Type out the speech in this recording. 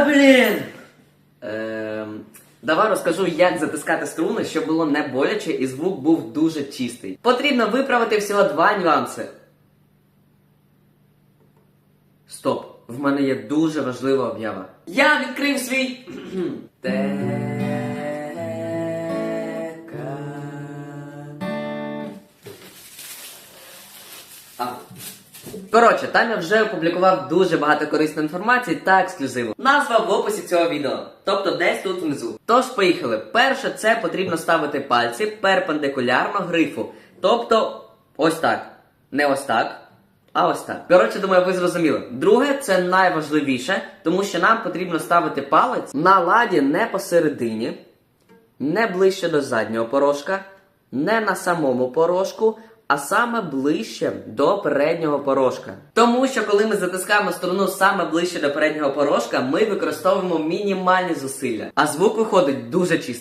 Блін! Ем, давай розкажу, як затискати струни, щоб було не боляче і звук був дуже чистий. Потрібно виправити всього два нюанси. Стоп! В мене є дуже важлива об'ява. Я відкрив свій. Тека. А. Коротше, там я вже опублікував дуже багато корисної інформації та ексклюзиву. Назва в описі цього відео, тобто десь тут внизу. Тож поїхали. Перше, це потрібно ставити пальці перпендикулярно грифу. Тобто, ось так. Не ось так. А ось так. Коротше, думаю, ви зрозуміли. Друге, це найважливіше, тому що нам потрібно ставити палець на ладі не посередині, не ближче до заднього порожка, не на самому порожку, а саме ближче до переднього порожка. Тому що коли ми затискаємо струну саме ближче до переднього порожка, ми використовуємо мінімальні зусилля, а звук виходить дуже чистий.